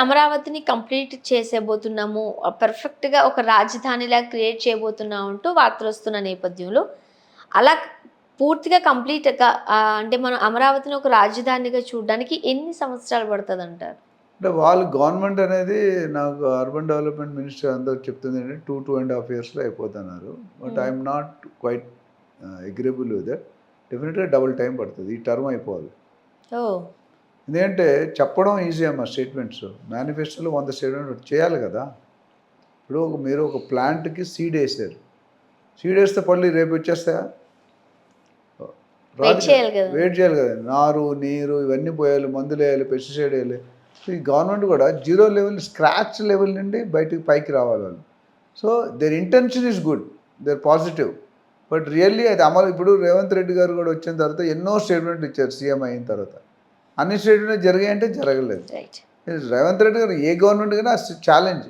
అమరావతిని కంప్లీట్ చేసేబోతున్నాము పర్ఫెక్ట్గా ఒక రాజధానిలా క్రియేట్ చేయబోతున్నాం అంటూ వార్తలు వస్తున్న నేపథ్యంలో అలా పూర్తిగా కంప్లీట్గా అంటే మనం అమరావతిని ఒక రాజధానిగా చూడడానికి ఎన్ని సంవత్సరాలు పడుతుంది అంటారు అంటే వాళ్ళు గవర్నమెంట్ అనేది నాకు అర్బన్ డెవలప్మెంట్ మినిస్టర్ అందరూ చెప్తుంది ఏంటంటే టూ టూ అండ్ హాఫ్ ఇయర్స్లో అయిపోతున్నారు. But Hmm. I'm not quite agreeable with that. డెఫినెట్గా డబుల్ టైం పడుతుంది. ఈ టర్మ్ అయిపోవాలి. ఓ. ఎందుకంటే చెప్పడం ఈజీ అమ్మా స్టేట్మెంట్స్ మేనిఫెస్టోలో వంద స్టేట్మెంట్ చేయాలి కదా. ఇప్పుడు ఒక మీరు ఒక ప్లాంట్కి సీడ్ వేసారు. సీడ్ వేస్తే పళ్ళు రేపు వచ్చేస్తాయా? వెయిట్ చేయాలి కదా. వెయిట్ చేయాలి కదా. నారు నీరు ఇవన్నీ పోయాలి మందులు వేయాలి పెస్టిసైడ్ వేయాలి. సో ఈ గవర్నమెంట్ కూడా జీరో లెవెల్ స్క్రాచ్ లెవెల్ నుండి బయటికి పైకి రావాలి వాళ్ళు. So their intention is good their positive but really అది అమలు ఇప్పుడు రేవంత్ రెడ్డి గారు కూడా వచ్చిన తర్వాత ఎన్నో స్టేట్మెంట్లు ఇచ్చారు సీఎం అయిన తర్వాత. అన్ని స్టేట్మెంట్ జరిగాయంటే జరగలేదు. రేవంత్ రెడ్డి గారు ఏ గవర్నమెంట్ కానీ ఛాలెంజ్.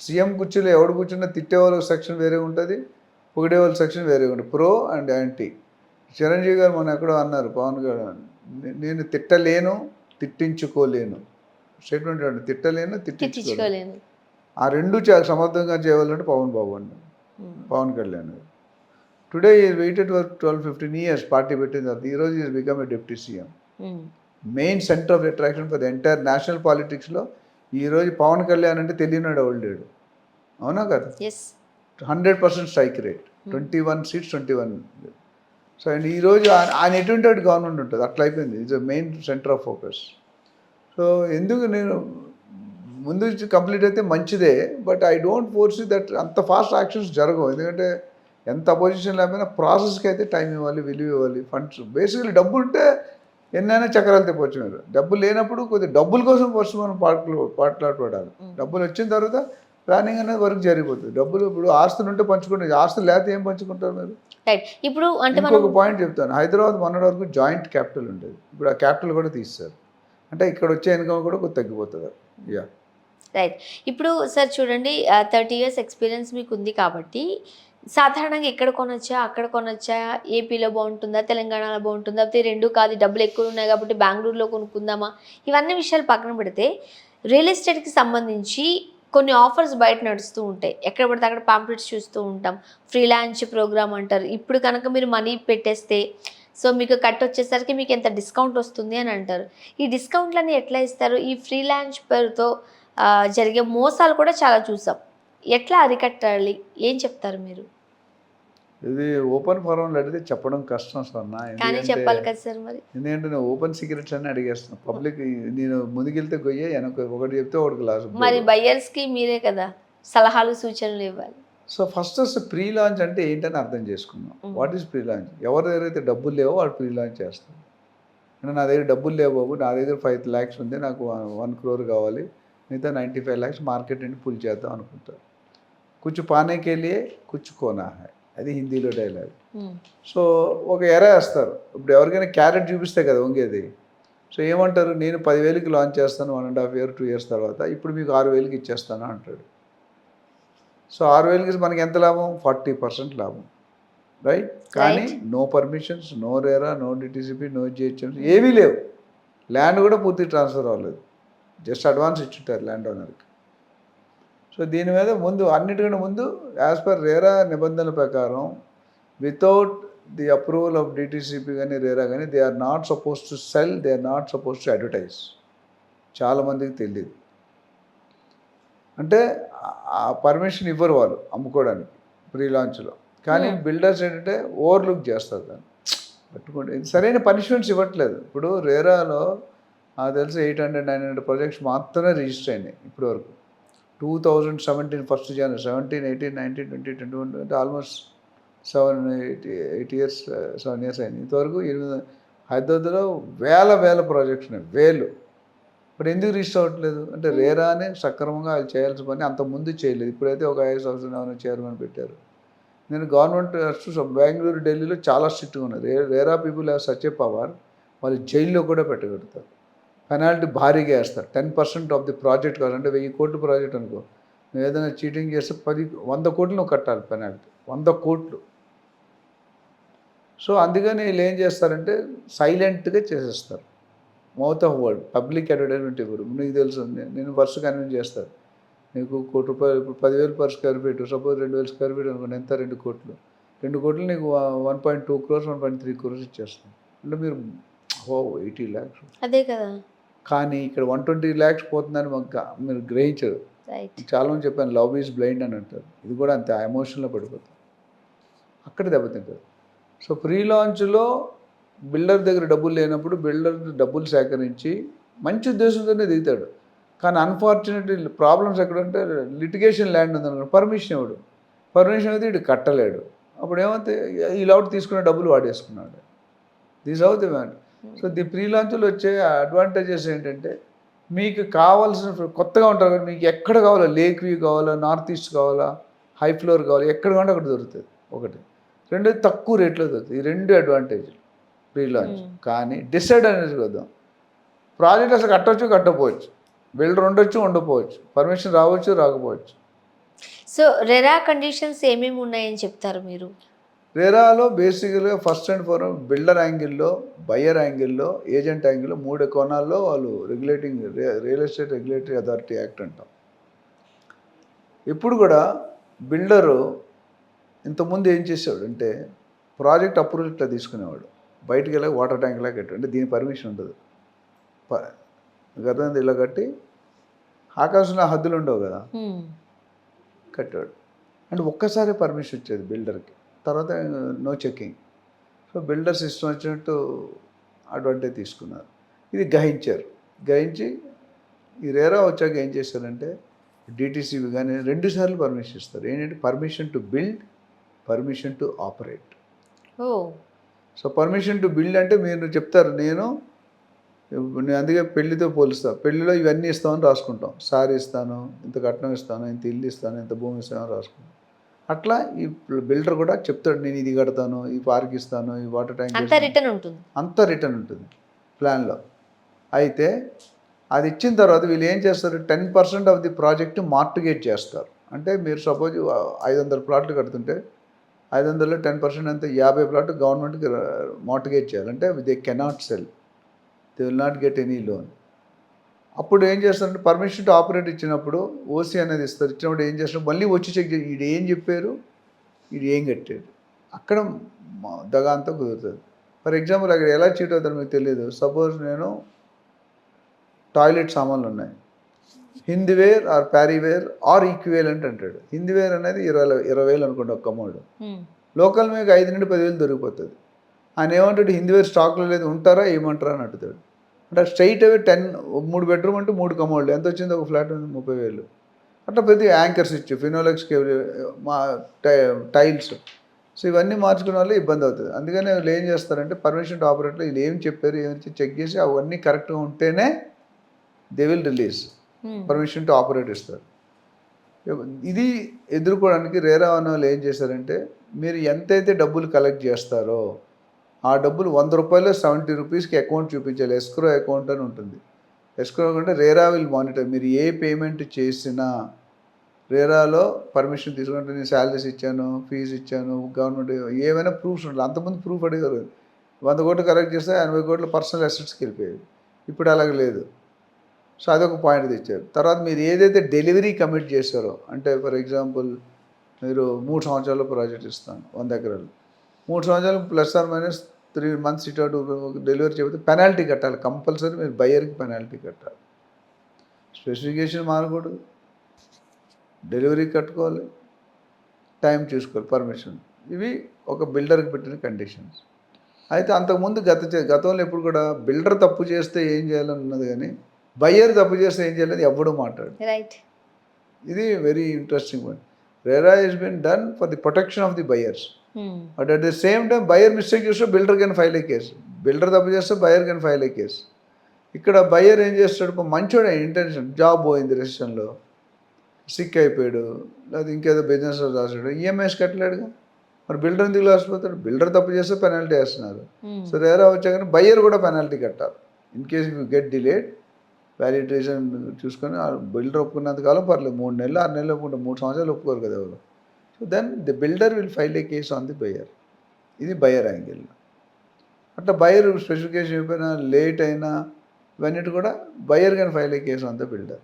సీఎం కుర్చీలో ఎవడు కూర్చున్నా తిట్టే వాళ్ళ సెక్షన్ వేరే ఉంటుంది పొగిడే వాళ్ళ సెక్షన్ వేరే ఉంటుంది. Pro and anti. చిరంజీవి గారు మొన్న ఎక్కడో అన్నారు పవన్ గారు "నే- నేను తిట్టలేను తిట్టించుకోలేను. స్టేట్మెంట్ అండి తిట్టలేను తిట్టించుకోలేను. ఆ రెండు చాలా సమర్థంగా చేయవాలంటే పవన్ బాబు అండి ఉమ్. Pawan Kalyan garu. Today he waited for twelve fifteen years party పెట్టిన తర్వాత ఈరోజు is become a deputy CM. Main centre of attraction for the entire national పాలిటిక్స్లో ఈరోజు పవన్ కళ్యాణ్ అంటే తెలియనాడు లేడు. అవునా కదా? Hundred percent strike rate twenty one seats twenty one so and ఈరోజు ఆయన ఎటువంటి వాటి గవర్నమెంట్ ఉంటుంది? అట్లా అయిపోయింది. It's main centre of focus so ఎందుకు నేను ముందు కంప్లీట్ అయితే మంచిదే but I don't force that అంత ఫాస్ట్ యాక్షన్స్ జరగవు. ఎందుకంటే ఎంత అపోజిషన్ లేకపోయినా ప్రాసెస్కి అయితే టైం ఇవ్వాలి విలువ ఇవ్వాలి ఫండ్స్ బేసికలీ డబ్బు ఉంటే ఎన్నైనా చక్రాలు తెప్పొచ్చు మీరు డబ్బు లేనప్పుడు కొద్దిగా డబ్బుల కోసం ఫస్ట్ మనం పాటలు పాటలాడుకోవడాలి డబ్బులు వచ్చిన తర్వాత ప్లానింగ్ అనేది వర్క్ జరిగిపోతుంది. డబ్బులు ఇప్పుడు ఆస్తులు ఉంటే పంచుకుంటే ఆస్తులు లేకపోతే ఏం పంచుకుంటారు మీరు? ఇప్పుడు అంటే ఇంకొక పాయింట్ చెప్తాను. హైదరాబాద్ మొన్నటి వరకు జాయింట్ క్యాపిటల్ ఉండేది. ఇప్పుడు ఆ క్యాపిటల్ కూడా తీస్తారు. అంటే ఇక్కడ వచ్చే ఇన్కమ్ కూడా కొద్ది తగ్గిపోతుంది. యా రైట్ ఇప్పుడు సార్ చూడండి థర్టీ ఇయర్స్ ఎక్స్పీరియన్స్ మీకు ఉంది కాబట్టి సాధారణంగా ఎక్కడ కొనొచ్చా అక్కడ కొనొచ్చా ఏపీలో బాగుంటుందా తెలంగాణలో బాగుంటుందా అయితే రెండు కాదు డబ్బులు ఎక్కువ ఉన్నాయి కాబట్టి బెంగళూరులో కొనుక్కుందామా ఇవన్నీ విషయాలు పక్కన పెడితే రియల్ ఎస్టేట్కి సంబంధించి కొన్ని ఆఫర్స్ బయట నడుస్తూ ఉంటాయి. ఎక్కడ పడితే అక్కడ పాంప్లెట్స్ చూస్తూ ఉంటాం. ఫ్రీలాన్స్ ప్రోగ్రామ్ అంటారు. ఇప్పుడు కనుక మీరు మనీ పెట్టేస్తే సో మీకు కట్ వచ్చేసరికి మీకు ఎంత డిస్కౌంట్ వస్తుంది అని అంటారు. ఈ డిస్కౌంట్లన్నీ ఎట్లా ఇస్తారు? ఈ ఫ్రీలాన్స్ పేరుతో జరిగే మోసాలు కూడా చాలా చూసాం. ఎట్లా అరికట్టాలి? ఏం చెప్తారు మీరు? ఇది ఓపెన్ ఫోరంలో అడిగితే చెప్పడం కష్టం స్వర్ణ కానీ చెప్పాలి కదా సార్ మరి. ఎందుకంటే నేను ఓపెన్ సీక్రెట్స్ అన్ని అడిగేస్తాను పబ్లిక్ నేను ముందుకెళ్తే గొయ్యే వెనక ఒకటి చెప్తే ఒకటి లాస్ మరి buyers కి మీరే కదా సలహాలు సూచనలు ఇవ్వాలి. సో ఫస్ట్ అసలు ప్రీ లాంచ్ అంటే ఏంటని అర్థం చేసుకుందాం. Mm. What is pre launch? ఎవరి దగ్గర అయితే డబ్బులు లేవో వాడు ప్రీ లాంచ్ చేస్తారు. అంటే నా దగ్గర డబ్బులు లేవు బాబు నా దగ్గర ఫైవ్ ల్యాక్స్ ఉంది నాకు వన్ క్రోర్ కావాలి. మిగతా నైంటీ ఫైవ్ ల్యాక్స్ మార్కెట్ నుండి పుల్ చేద్దాం అనుకుంటారు. కుచ్చు పానేకే లియే కుచ్చు కోనా హై. అది హిందీలో డైలాగ్ సో ఒక ఎర వేస్తారు. ఇప్పుడు ఎవరికైనా క్యారెట్ చూపిస్తే కదా వంగేది. సో ఏమంటారు? నేను పదివేలకి లాంచ్ చేస్తాను one and half year two years తర్వాత. ఇప్పుడు మీకు ఆరు వేలకి ఇచ్చేస్తాను అంటాడు. సో ఆరు వేలకి మనకి ఎంత లాభం? ఫార్టీ పర్సెంట్ లాభం. రైట్ కానీ. No permissions no RERA no DTCP no GHMC ఏవీ లేవు. ల్యాండ్ కూడా పూర్తి ట్రాన్స్ఫర్ అవ్వలేదు. జస్ట్ అడ్వాన్స్ ఇచ్చుంటారు ల్యాండ్ ఓనర్కి. సో దీని మీద ముందు అన్నిటికంటే ముందు యాజ్ పర్ రేరా నిబంధనల ప్రకారం without the approval of DTCP కానీ రేరా కానీ they are not suppose to sell they are not suppose to advertise చాలామందికి తెలియదు అంటే ఆ పర్మిషన్ ఇవ్వరు వాళ్ళు అమ్ముకోవడానికి ప్రీ లాంచ్లో కానీ Hmm. బిల్డర్స్ ఏంటంటే ఓవర్లుక్ చేస్తారు దాన్ని. పట్టుకోండి. సరైన పనిష్మెంట్స్ ఇవ్వట్లేదు. ఇప్పుడు రేరాలో నాకు తెలిసి eight hundred nine hundred projects మాత్రమే రిజిస్టర్ అయినాయి ఇప్పటి వరకు two thousand seventeen first January seventeen eighteen nineteen twenty twenty one అంటే almost seven eight eight years seven years అయింది ఇంతవరకు ఎనిమిది హైదరాబాద్లో వేల వేల ప్రాజెక్ట్స్ ఉన్నాయి. వేలు. ఇప్పుడు ఎందుకు రిజిస్టర్ అవ్వట్లేదు? అంటే రేరానే సక్రమంగా వాళ్ళు చేయాల్సిన పని అంత ముందు చేయలేదు. ఇప్పుడైతే ఒక ఐదు ఏమైనా చైర్మన్ పెట్టారు. నేను గవర్నమెంట్ uh, బెంగళూరు ఢిల్లీలో చాలా స్ట్రిక్ట్గా ఉన్నది రే RERA people have such a power వాళ్ళు జైల్లో కూడా పెట్టగలుగుతారు. పెనాల్టీ భారీగా వేస్తారు. Ten percent of the project కాదు. అంటే వెయ్యి కోట్లు ప్రాజెక్ట్ అనుకో. నువ్వు ఏదైనా చీటింగ్ చేస్తే పది వంద కోట్లు నువ్వు కట్టాలి పెనాల్టీ. వంద కోట్లు. సో అందుకని వీళ్ళు ఏం చేస్తారంటే సైలెంట్గా చేసేస్తారు. Mouth of word public advertisement ఇవ్వరు. నీకు తెలుసు నేను వర్ష కన్విన్స్ చేస్తాను. నీకు కోటి రూపాయలు ఇప్పుడు పదివేలు పర్ స్క్వేర్ ఫీట్ సపోజ్ రెండు వేల స్క్వేర్ ఫీట్ అనుకోండి ఎంత? రెండు కోట్లు. రెండు కోట్లు నీకు one point two crores one point three crores ఇచ్చేస్తాం అంటే మీరు ఓ ఎయిటీ ల్యాక్స్. అదే కదా. కానీ ఇక్కడ వన్ ట్వంటీ ల్యాక్స్ పోతుందని మాకు మీరు గ్రహించరు. రైట్ చాలామంది చెప్పాను లవ్ ఈజ్ బ్లైండ్ అని అంటారు. ఇది కూడా అంతే ఎమోషన్లో పడిపోతుంది అక్కడ దెబ్బతింటారు. సో ప్రీ లాంచ్లో బిల్డర్ దగ్గర డబ్బులు లేనప్పుడు బిల్డర్ డబ్బులు సేకరించి మంచి ఉద్దేశంతోనే దిగుతాడు. కానీ అన్ఫార్చునేట్లీ ప్రాబ్లమ్స్ ఎక్కడంటే లిటిగేషన్ ల్యాండ్ ఉందనుకో పర్మిషన్ ఇవ్వడు పర్మిషన్ అయితే ఇటు కట్టలేడు. అప్పుడు ఏమైతే ఈ లౌట్ తీసుకున్న డబ్బులు వాడేసుకున్నాడు. These out the man so the pre లాంచ్లో వచ్చే అడ్వాంటేజెస్ ఏంటంటే మీకు కావాల్సిన కొత్తగా ఉంటారు కదా మీకు ఎక్కడ కావాలో లేక్ వ్యూ కావాలా నార్త్ ఈస్ట్ కావాలా హై ఫ్లోర్ కావాలా ఎక్కడ కావాలంటే అక్కడ దొరుకుతుంది ఒకటి. రెండోది తక్కువ రేట్లో దొరుకుతుంది ఈ రెండు అడ్వాంటేజ్ ప్రీ లాంచ్. కానీ డిసడ్వాంటేజ్ వద్దాం. ప్రాజెక్ట్ అసలు కట్టవచ్చు కట్టకపోవచ్చు. బిల్డర్ ఉండొచ్చు ఉండకపోవచ్చు. పర్మిషన్ రావచ్చు రాకపోవచ్చు. సో రెరా కండిషన్స్ ఏమేమి ఉన్నాయని చెప్తారు మీరు? రేరాలో బేసిక్గా ఫస్ట్ అండ్ ఫార్ బిల్డర్ యాంగిల్లో బయ్యర్ యాంగిల్లో ఏజెంట్ యాంగిల్లో మూడు కోణాల్లో వాళ్ళు regulating real estate regulatory authority act అంటాం. ఇప్పుడు కూడా బిల్డరు ఇంతకుముందు ఏం చేసేవాడు అంటే ప్రాజెక్ట్ అప్రూవల్ ఇట్లా తీసుకునేవాడు. బయటికి వెళ్ళి వాటర్ ట్యాంక్ లాగా కట్టాడు అంటే దీని పర్మిషన్ ఉండదు. గతంలో ఇలా కట్టి ఆకాశంలో హద్దులు ఉండవు కదా. కట్టాడు అంటే ఒక్కసారి పర్మిషన్ వచ్చేది బిల్డర్కి తర్వాత నో చెకింగ్ సో బిల్డర్స్ ఇష్టం వచ్చినట్టు అడ్వాంటేజ్ తీసుకున్నారు. ఇది గ్రహించారు. గ్రహించి ఈ రేరా వచ్చాక ఏం చేశారంటే డిటీసీబీ కానీ రెండు సార్లు పర్మిషన్ ఇస్తారు. ఏంటంటే permission to build permission to operate. Oh. So permission to build అంటే మీరు చెప్తారు నేను నేను అందుకే పెళ్ళితో పోలుస్తా. పెళ్ళిలో ఇవన్నీ ఇస్తామని రాసుకుంటాం. సారీ ఇస్తాను ఇంత కట్నం ఇస్తాను ఇంత ఇల్లు ఇస్తాను ఇంత భూమి ఇస్తాను రాసుకుంటాం. అట్లా ఈ బిల్డర్ కూడా చెప్తాడు నేను ఇది కడతాను ఈ పార్క్ ఇస్తాను ఈ వాటర్ ట్యాంక్ అంతా రిటర్న్ ఉంటుంది. అంతా రిటర్న్ ఉంటుంది ప్లాన్లో. అయితే అది ఇచ్చిన తర్వాత వీళ్ళు ఏం చేస్తారు? Ten percent of the project mortgage చేస్తారు. అంటే మీరు సపోజ్ ఐదు వందల ప్లాట్లు కడుతుంటే ఐదు వందలలో టెన్ పర్సెంట్ అంతే యాభై ప్లాట్ గవర్నమెంట్కి మార్టిగేట్ చేయాలి. అంటే they cannot sell. They will not get any loan. అప్పుడు ఏం చేస్తారంటే పర్మిషన్ టు ఆపరేట్ ఇచ్చినప్పుడు ఓసీ అనేది ఇస్తారు. ఇచ్చినప్పుడు ఏం చేస్తారు? మళ్ళీ వచ్చి చెక్ చేసి ఈడు ఏం చెప్పారు? ఈడు ఏం కట్టాడు? అక్కడ దగా అంతా కుదురుతుంది. ఫర్ ఎగ్జాంపుల్ అక్కడ ఎలా చీట్ అవుతారో మీకు తెలియదు. సపోజ్ నేను టాయిలెట్ సామాన్లు ఉన్నాయి. హిందీవేర్ ఆర్ ప్యారీవేర్ ఆర్ ఈక్వేలెంట్ అంటాడు. హిందీవేర్ అనేది ఇరవై ఇరవై వేలు అనుకోండి ఒక్క అమౌంట్ Hmm. లోకల్ మీకు ఐదు నుండి పదివేలు దొరికిపోతుంది. ఆయన ఏమంటాడు? హిందీవేర్ స్టాక్లో లేదు ఉంటారా? ఏమంటారా? అని అడుగుతాడు అంటే స్ట్రైట్ అవే టెన్ మూడు బెడ్రూమ్ అంటే మూడు కమోళ్ళు ఎంత వచ్చింది? ఒక ఫ్లాట్ ముప్పై వేలు. అట్లా ప్రతి యాంకర్స్ ఇచ్చి ఫినోలెక్స్ మా టై- టైల్స్ సో ఇవన్నీ మార్చుకునే వల్ల ఇబ్బంది అవుతుంది. అందుకని వీళ్ళు ఏం చేస్తారంటే పర్మిషన్ టు ఆపరేట్లో వీళ్ళు ఏం చెప్పారు ఏమి చెక్ చేసి అవన్నీ కరెక్ట్గా ఉంటేనే they will release. Permission to operate ఇస్తారు. ఇది ఎదుర్కోవడానికి రేరా అన్న వాళ్ళు ఏం చేశారంటే మీరు ఎంతైతే డబ్బులు కలెక్ట్ చేస్తారో ఆ డబ్బులు వంద రూపాయలు సెవెంటీ రూపీస్కి అకౌంట్ చూపించాలి. ఎస్క్రో అకౌంట్ అని ఉంటుంది. ఎస్క్రో అంటే రేరా విల్ మానిటర్. మీరు ఏ పేమెంట్ చేసినా రేరాలో పర్మిషన్ తీసుకుంటే నేను శాలరీస్ ఇచ్చాను ఫీజు ఇచ్చాను గవర్నమెంట్ ఏమైనా ప్రూఫ్స్ ఉండాలి. అంతకుముందు ప్రూఫ్ అడిగారు. వంద కోట్లు కలెక్ట్ చేస్తే ఎనభై కోట్లు పర్సనల్ అసెట్స్కి వెళ్ళిపోయాయి ఇప్పుడు అలాగ లేదు. సో అదొక పాయింట్ తెచ్చారు. తర్వాత మీరు ఏదైతే డెలివరీ కమిట్ చేశారో అంటే ఫర్ ఎగ్జాంపుల్ మీరు మూడు సంవత్సరాల ప్రాజెక్ట్ ఇస్తాను వంద ఎకరాలు. మూడు సంవత్సరాలు plus or minus three months ఇటు అటు డెలివరీ చెబితే పెనాల్టీ కట్టాలి కంపల్సరీ మీరు బయ్యర్కి పెనాల్టీ కట్టాలి. స్పెసిఫికేషన్ మారకూడదు. డెలివరీ కట్టుకోవాలి. టైం చూసుకోవాలి పర్మిషన్. ఇవి ఒక బిల్డర్కి పెట్టిన కండిషన్స్. అయితే అంతకుముందు గత గతంలో ఎప్పుడు కూడా బిల్డర్ తప్పు చేస్తే ఏం చేయాలని ఉన్నది కానీ బయ్యర్ తప్పు చేస్తే ఏం చేయాలని ఎవ్వడూ మాట్లాడు రైట్ ఇది very interesting point RERA is been done for the protection of the Hmm. But at the same time buyer mistake చేస్తే builder can file a case builder తప్పు చేస్తే buyer can file a case ఇక్కడ buyer ఏం చేస్తాడు? మంచోడే intention job పోయింది రెసిషన్లో sick అయిపోయాడు. లేదా ఇంకేదో బిజినెస్ రాసాడు. ఈఎంఐస్ కట్టలేడుగా. మరి బిల్డర్ ఎందుకు లాసిపోతాడు బిల్డర్ తప్పు చేస్తే పెనాల్టీ వేస్తున్నారు. సో రేరా వచ్చాక బయ్యర్ కూడా పెనాల్టీ కట్టాలి. In case you get delayed validation చూసుకొని ఆ బిల్డర్ ఒప్పుకున్నంత కాలం పర్లేదు. మూడు నెలలు ఆరు నెలలు ఒప్పుకుంటాం మూడు సంవత్సరాలు ఒప్పుకోరు కదా ఎవరు? So then the builder will file a case on the buyer ఇది బయ్యర్ యాంగిల్ అట్లా బయ్యర్ స్పెసిఫికేషన్ అయిపోయినా లేట్ అయినా ఇవన్నిటి కూడా బయర్ కానీ ఫైల్ అయ్యే కేసు అంతా బిల్డర్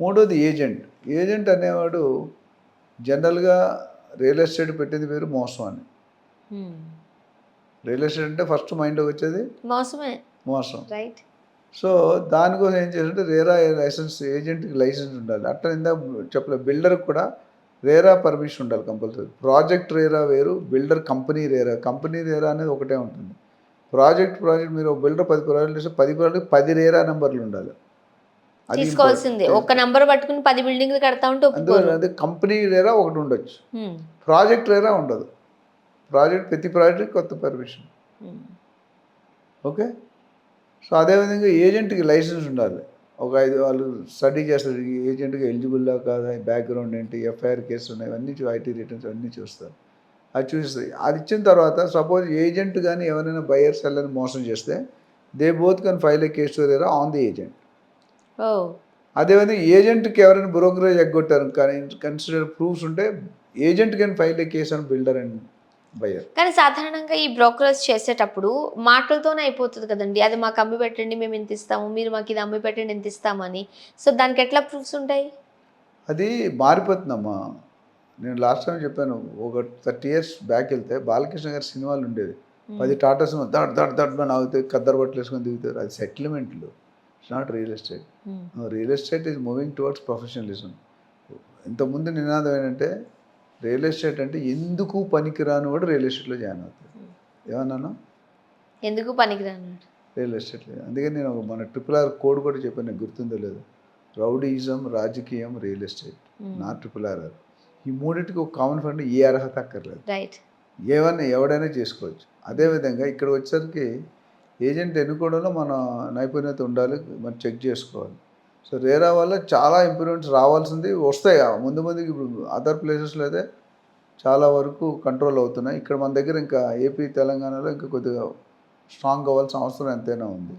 మూడోది ఏజెంట్ ఏజెంట్ అనేవాడు జనరల్గా రియల్ ఎస్టేట్ పెట్టేది పేరు మోసం అని. రియల్ ఎస్టేట్ అంటే ఫస్ట్ మైండ్లోకి వచ్చేది మోసమే. మోసం. రైట్ సో దానికోసం ఏం చేయాలంటే రేరా లైసెన్స్ ఏజెంట్కి లైసెన్స్ ఉండాలి. అట్లా ఇందా చెప్పలే బిల్డర్కి కూడా రేరా పర్మిషన్ ఉండాలి కంపల్సరీ. ప్రాజెక్ట్ రేరా వేరు builder company RERA. Company RERA అనేది ఒకటే ఉంటుంది. ప్రాజెక్ట్ ప్రాజెక్ట్ మీరు బిల్డర్ పది ప్రాజెక్టులు ఇస్తే పది ప్రాజెక్ట్ పది రేరా నెంబర్లు ఉండాలి. అది తీసుకోవాల్సిందే. ఒక్క నంబర్ పట్టుకుని పది బిల్డింగ్లు కడతా ఉంటే అదే కంపెనీ రేరా ఒకటి ఉండొచ్చు. ప్రాజెక్ట్ రేరా ఉండదు. ప్రాజెక్ట్ ప్రతి ప్రాజెక్ట్కి కొత్త పర్మిషన్. ఓకే? సో అదేవిధంగా ఏజెంట్కి లైసెన్స్ ఉండాలి. ఒక ఐదు వాళ్ళు స్టడీ చేస్తారు. ఈ ఏజెంట్కి ఎలిజిబుల్లా కాదా? బ్యాక్గ్రౌండ్ ఏంటి? ఎఫ్ఐఆర్ కేసు ఉన్నాయి. ఇవన్నీ ఐటీ రిటర్న్స్ అన్నీ చూస్తారు. అది చూస్తాయి అది ఇచ్చిన తర్వాత సపోజ్ ఏజెంట్ కానీ ఎవరైనా బయర్ సెల్లర్ని మోసం చేస్తే they both can file a case వేరా ఆన్ ది ఏజెంట్ అదేవిధంగా ఏజెంట్కి ఎవరైనా బ్రోకరేజ్ ఎగ్గొట్టారు కానీ కన్సిడర్ ప్రూఫ్స్ ఉంటే agent can file a case అని బిల్డర్ అండ్ బయర్ కానీ సాధారణంగా ఈ బ్రోకరేజ్ చేసేటప్పుడు మాటలతోనే అయిపోతుంది కదండి. అది మాకు అమ్మి పెట్టండి మేము ఇంత ఇస్తాము మీరు మాకు ఇది అమ్మి పెట్టండి ఇంత ఇస్తామని సో దానికి ఎట్లా ప్రూఫ్స్ ఉంటాయి? అది మారిపోతుందమ్మా. నేను లాస్ట్ టైం చెప్పాను ఒక థర్టీ ఇయర్స్ బ్యాక్ వెళ్తే బాలకృష్ణ గారి సినిమాలు ఉండేది పది టాటాస్ దడ్ దడ్ దడ్ అని ఆగితే కద్దరు బట్టలు వేసుకొని దిగుతారు. అది సెటిల్మెంట్లు. It's not real estate. Real estate is moving towards professionalism ఇంతకుముందు నినాదం ఏంటంటే రియల్ ఎస్టేట్ అంటే ఎందుకు పనికిరాను కూడా రియల్ ఎస్టేట్లో జాయిన్ అవుతుంది ఏమన్నాను? ఎందుకు పనికిరాను రియల్ ఎస్టేట్ అందుకని నేను ఒక మన ట్రిపుల్ ఆర్ కోడ్ కూడా చెప్పాను నాకు గుర్తుందో లేదు. రౌడీయిజం రాజకీయం రియల్ ఎస్టేట్. నా ట్రిపుల్ ఆర్ ఆర్ ఈ మూడింటికి ఒక కామన్ ఫండ్ ఏ అర్హత అక్కర్లేదు. రైట్ ఏమన్నా ఎవడైనా చేసుకోవచ్చు. అదేవిధంగా ఇక్కడ వచ్చేసరికి ఏజెంట్ ఎన్నుకోవడంలో మన నైపుణ్యత ఉండాలి మనం చెక్ చేసుకోవాలి. సో రేరా వల్ల చాలా ఇంప్రూవ్మెంట్స్ రావాల్సింది వస్తాయి. ముందు ముందుకి ఇప్పుడు అదర్ ప్లేసెస్లో అయితే చాలా వరకు కంట్రోల్ అవుతున్నాయి. ఇక్కడ మన దగ్గర ఇంకా ఏపీ తెలంగాణలో ఇంకా కొద్దిగా స్ట్రాంగ్ అవ్వాల్సిన అవసరం ఎంతైనా ఉంది.